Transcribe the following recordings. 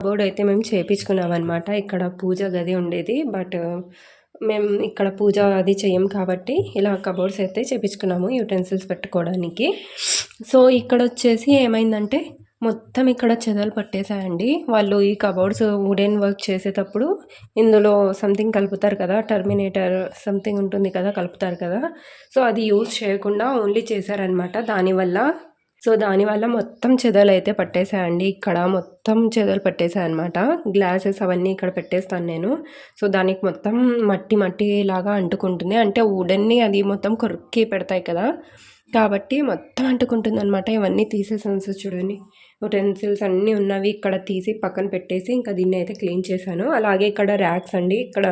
Cupboard అయితే మేము చేపించుకున్నాం అనమాట ఇక్కడ పూజ గది ఉండేది. బట్ మేము ఇక్కడ పూజ అది చేయం కాబట్టి ఇలా కబోర్డ్స్ అయితే చేపించుకున్నాము యూటెన్సిల్స్ పెట్టుకోవడానికి. సో ఇక్కడ వచ్చేసి ఏమైందంటే మొత్తం ఇక్కడ చెదలు పట్టేశాయండి. వాళ్ళు ఈ కబోర్డ్స్ వుడెన్ వర్క్ చేసేటప్పుడు ఇందులో సంథింగ్ కలుపుతారు కదా టర్మినేటర్ సంథింగ్ ఉంటుంది కదా కలుపుతారు కదా. సో అది యూజ్ చేయకుండా ఓన్లీ చేశారనమాట దానివల్ల సో దానివల్ల మొత్తం చెదలు అయితే పట్టేశాయండి. ఇక్కడ మొత్తం చెదలు పట్టేశాయి అనమాట గ్లాసెస్ అవన్నీ ఇక్కడ పెట్టేస్తాను నేను. సో దానికి మొత్తం మట్టి మట్టి లాగా అంటుకుంటుంది. అంటే వుడన్ని అది మొత్తం కొరికి పెడతాయి కదా. కాబట్టి మొత్తం అంటుకుంటుంది అనమాట ఇవన్నీ తీసేసాను చూడండి. ఉటెన్సిల్స్ అన్నీ ఉన్నవి ఇక్కడ తీసి పక్కన పెట్టేసి ఇంకా దీన్ని అయితే క్లీన్ చేశాను. అలాగే ఇక్కడ ర్యాక్స్ అండి. ఇక్కడ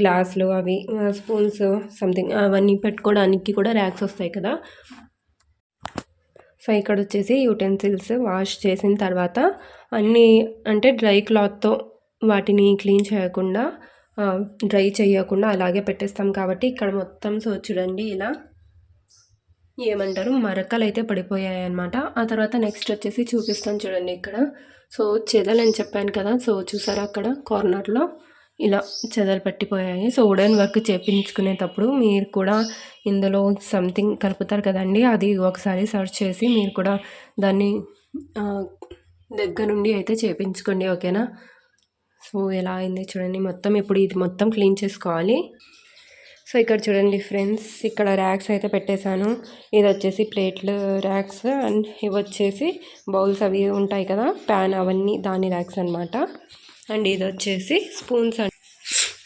గ్లాసులు అవి స్పూన్స్ సంథింగ్ అవన్నీ పెట్టుకోవడానికి కూడా ర్యాక్స్ వస్తాయి కదా. సో ఇక్కడ వచ్చేసి యూటెన్సిల్స్ వాష్ చేసిన తర్వాత అన్నీ అంటే డ్రై క్లాత్తో వాటిని క్లీన్ చేయకుండా డ్రై చేయకుండా అలాగే పెట్టేస్తాం కాబట్టి ఇక్కడ మొత్తం సో చూడండి ఇలా ఏమంటారు? మరకలు అయితే పడిపోయాయి అనమాట ఆ తర్వాత నెక్స్ట్ వచ్చేసి చూపిస్తాను చూడండి ఇక్కడ. సో చెదలని చెప్పాను కదా సో చూసారా అక్కడ? కార్నర్లో ఇలా చెదలు పట్టిపోయాయి. సో ఉడెన్ వర్క్ చేపించుకునేటప్పుడు మీరు కూడా ఇందులో సంథింగ్ కలుపుతారు కదండి. అది ఒకసారి సర్చ్ చేసి మీరు కూడా దాన్ని దగ్గర నుండి అయితే చేపించుకోండి. ఓకేనా? సో ఎలా అయింది చూడండి. మొత్తం ఇప్పుడు ఇది మొత్తం క్లీన్ చేసుకోవాలి. సో ఇక్కడ చూడండి ఫ్రెండ్స్ ఇక్కడ ర్యాక్స్ అయితే పెట్టేశాను. ఇది వచ్చేసి ప్లేట్లు ర్యాక్స్ అండ్ ఇవి వచ్చేసి బౌల్స్ అవి ఉంటాయి కదా ప్యాన్ అవన్నీ దాని ర్యాక్స్ అనమాట అండ్ ఇది వచ్చేసి స్పూన్స్ అండ్.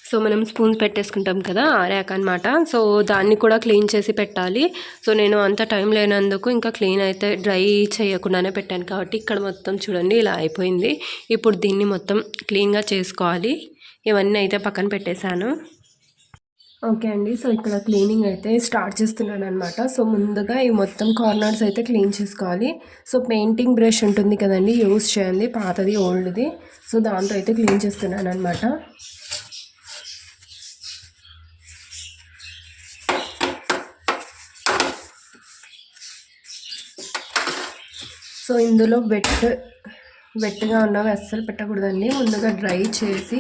సో మనం స్పూన్స్ పెట్టేసుకుంటాం కదా ఆ ర్యాక్ అనమాట సో దాన్ని కూడా క్లీన్ చేసి పెట్టాలి. సో నేను అంత టైం లేనందుకు ఇంకా క్లీన్ అయితే డ్రై చేయకుండానే పెట్టాను కాబట్టి ఇక్కడ మొత్తం చూడండి ఇలా అయిపోయింది. ఇప్పుడు దీన్ని మొత్తం క్లీన్గా చేసుకోవాలి. ఇవన్నీ అయితే పక్కన పెట్టేశాను. ఓకే అండి సో ఇక్కడ క్లీనింగ్ అయితే స్టార్ట్ చేస్తున్నాను అనమాట సో ముందుగా ఈ మొత్తం కార్నర్స్ అయితే క్లీన్ చేసుకోవాలి. సో పెయింటింగ్ బ్రష్ ఉంటుంది కదండి యూస్ చేయండి. పాతది ఓల్డ్ది. సో దాంతో అయితే క్లీన్ చేస్తున్నాను అనమాట సో ఇందులో వెట్ వెట్గా ఉన్నవి అస్సలు పెట్టకూడదండి. ముందుగా డ్రై చేసి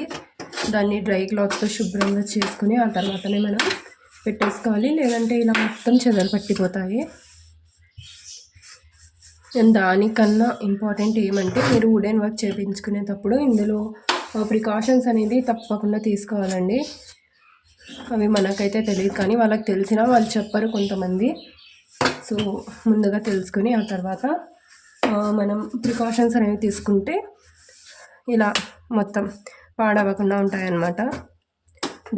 దాన్ని డ్రై క్లాత్తో శుభ్రంగా చేసుకుని ఆ తర్వాతనే మనం పెట్టేసుకోవాలి. లేదంటే ఇలా మొత్తం చెదలు పట్టిపోతాయి. దానికన్నా ఇంపార్టెంట్ ఏమంటే మీరు వుడెన్ వర్క్ చేయించుకునేటప్పుడు ఇందులో ప్రికాషన్స్ అనేది తప్పకుండా తీసుకోవాలండి. అవి మనకైతే తెలియదు కానీ వాళ్ళకి తెలిసినా వాళ్ళు చెప్పరు కొంతమంది. సో ముందుగా తెలుసుకుని ఆ తర్వాత మనం ప్రికాషన్స్ అనేవి తీసుకుంటే ఇలా మొత్తం పాడవకుండా ఉంటాయన్నమాట.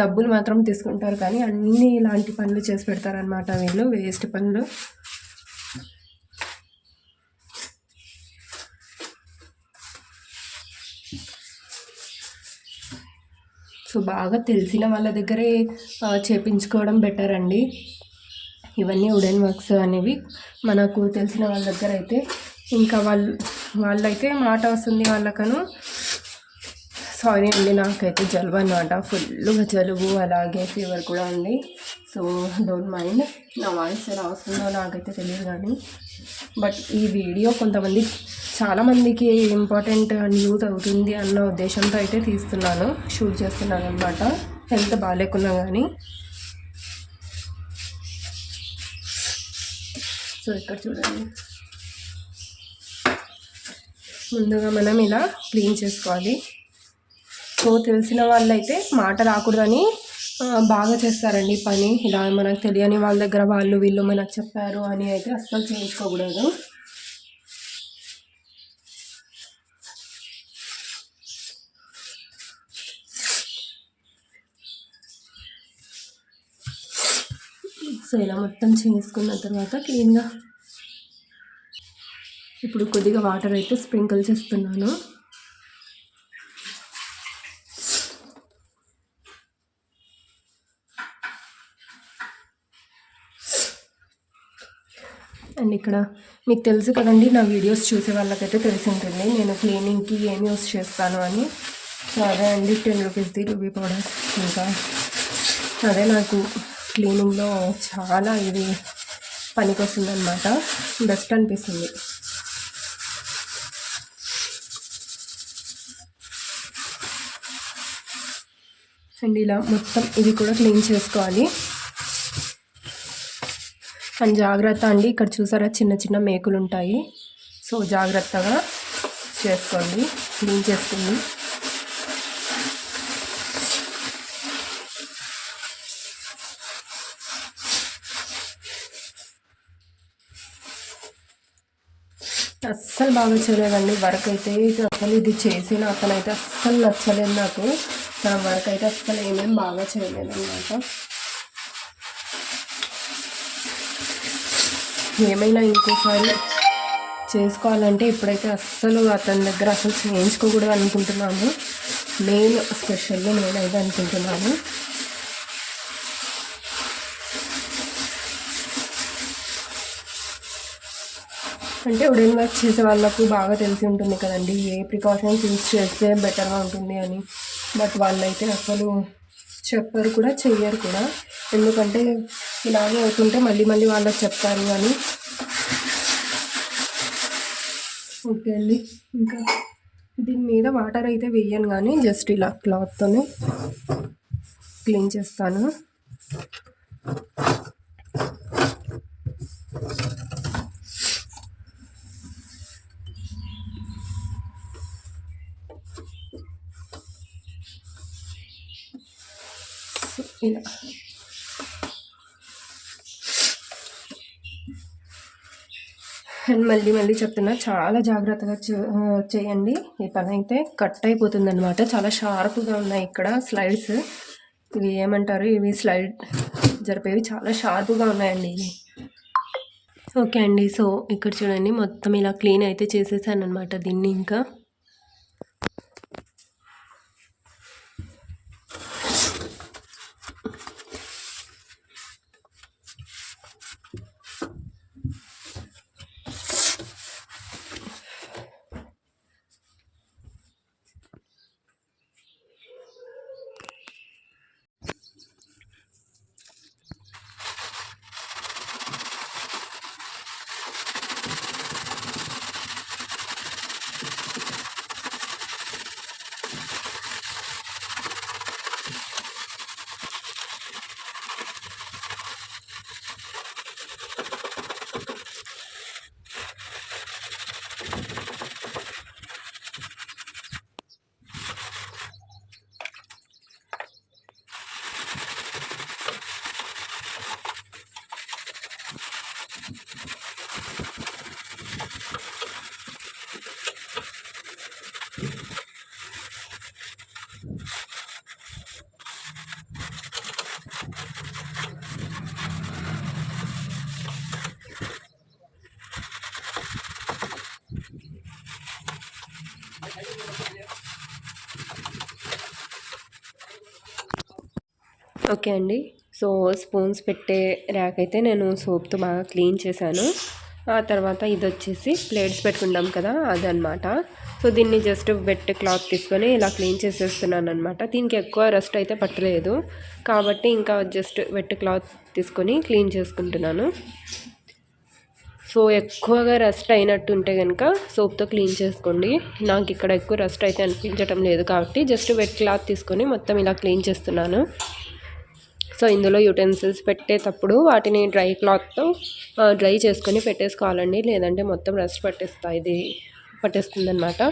డబ్బులు మాత్రం తీసుకుంటారు కానీ అన్నీ ఇలాంటి పనులు చేసి పెడతారనమాట వీళ్ళు వేస్ట్ పనులు. సో బాగా తెలిసిన వాళ్ళ దగ్గరే చేపించుకోవడం బెటర్ అండి. ఇవన్నీ వుడెన్ వర్క్స్ అనేవి మనకు తెలిసిన వాళ్ళ దగ్గర అయితే ఇంకా వాళ్ళు వాళ్ళైతే మాట వస్తుంది వాళ్ళకను. సారీ అండి నాకైతే జలుబు అనమాట ఫుల్గా జలుబు అలాగే ఫీవర్ కూడా ఉంది. సో డోంట్ మైండ్ నా వాయిస్ ఎలా వస్తుందో నాకైతే తెలియదు కానీ. బట్ ఈ వీడియో కొంతమంది చాలామందికి ఇంపార్టెంట్ న్యూస్ అవుతుంది అన్న ఉద్దేశంతో అయితే తీస్తున్నాను. షూట్ చేస్తున్నాను అనమాట హెల్త్ బాగాలేకున్నా కానీ. సో ఇక్కడ చూడండి. ముందుగా మనం ఇలా క్లీన్ చేసుకోవాలి. సో తెలిసిన వాళ్ళైతే మాట రాకూడదని బాగా చేస్తారండి పని. ఇలా మనకు తెలియని వాళ్ళ దగ్గర వాళ్ళు వీళ్ళు మనకు చెప్పారు అని అయితే అస్సలు చేయించుకోకూడదు. సో ఇలా మొత్తం చేసుకున్న తర్వాత క్లీన్గా ఇప్పుడు కొద్దిగా వాటర్ అయితే స్ప్రింకిల్ చేస్తున్నాను. అండ్ ఇక్కడ మీకు తెలుసు కదండి నా వీడియోస్ చూసే వాళ్ళకైతే తెలిసి ఉంటుంది నేను క్లీనింగ్కి ఏం యూస్ చేస్తాను అని. సో అదే అండి టెన్ రూపీస్ది రూబీ పౌడర్ ఇంకా. అదే నాకు క్లీనింగ్లో చాలా ఇది పనికి వస్తుందన్నమాట బెస్ట్ అనిపిస్తుంది. అండ్ ఇలా మొత్తం ఇది కూడా క్లీన్ చేసుకోవాలి. అండ్ జాగ్రత్త అండి ఇక్కడ చూసారా చిన్న చిన్న మేకులు ఉంటాయి. సో జాగ్రత్తగా చేసుకోండి క్లీన్ చేసుకుంది అస్సలు బాగా చేయలేదండి వర్క్ అయితే అసలు ఇది చేసిన అతనైతే అస్సలు నచ్చలేదు నాకు. నా వర్క్ అయితే అస్సలు ఏమేమి బాగా చేయలేదు అనమాట ఏమైనా ఇంకోసారి చేసుకోవాలంటే ఇప్పుడైతే అస్సలు అతని దగ్గర అసలు చేయించుకోకూడదు అనుకుంటున్నాను. నేను స్పెషల్లీ నేనైతే అనుకుంటున్నాను. అంటే ఉడెన్ వర్క్ చేసే వాళ్ళకు బాగా తెలిసి ఉంటుంది కదండి ఏ ప్రికాషన్స్ యూజ్ చేస్తే బెటర్గా ఉంటుంది అని. బట్ వాళ్ళైతే అసలు చెప్పరు కూడా చెయ్యరు కూడా. ఎందుకంటే ఇలాగే అవుతుంటే మళ్ళీ మళ్ళీ వాళ్ళకి చెప్తారు అని. ఓకే అండి. ఇంకా దీని మీద వాటర్ అయితే వేయను కానీ జస్ట్ ఇలా క్లాత్తోనే క్లీన్ చేస్తాను. ఇలా అండ్ మళ్ళీ మళ్ళీ చెప్తున్నా చాలా జాగ్రత్తగా చేయండి. ఈ పని అయితే కట్ అయిపోతుంది అనమాట చాలా షార్ప్గా ఉన్నాయి ఇక్కడ స్లైడ్స్. ఇవి ఏమంటారు? ఇవి స్లైడ్ జరిపేవి చాలా షార్ప్గా ఉన్నాయండి. ఇవి ఓకే అండి. సో ఇక్కడ చూడండి మొత్తం ఇలా క్లీన్ అయితే చేసేసాను అనమాట దీన్ని ఇంకా. ఓకే అండి. సో స్పూన్స్ పెట్టే ర్యాక్ అయితే నేను సోప్తో బాగా క్లీన్ చేశాను. ఆ తర్వాత ఇది వచ్చేసి ప్లేట్స్ పెట్టుకుంటాం కదా అదనమాట సో దీన్ని జస్ట్ వెట్ క్లాత్ తీసుకొని ఇలా క్లీన్ చేసేస్తున్నాను అనమాట దీనికి ఎక్కువ రెస్ట్ అయితే పట్టలేదు. కాబట్టి ఇంకా జస్ట్ వెట్ క్లాత్ తీసుకొని క్లీన్ చేసుకుంటున్నాను. సో ఎక్కువగా రస్ట్ అయినట్టు ఉంటే కనుక సోప్తో క్లీన్ చేసుకోండి. నాకు ఇక్కడ ఎక్కువ రస్ట్ అయితే అనిపించడం లేదు కాబట్టి జస్ట్ వెట్ క్లాత్ తీసుకొని మొత్తం ఇలా క్లీన్ చేస్తున్నాను. సో ఇందులో యూటెన్సిల్స్ పెట్టేటప్పుడు వాటిని డ్రై క్లాత్తో డ్రై చేసుకొని పెట్టేసుకోవాలండి. లేదంటే మొత్తం రస్ట్ పట్టేస్తా ఇది పట్టేస్తుందన్నమాట.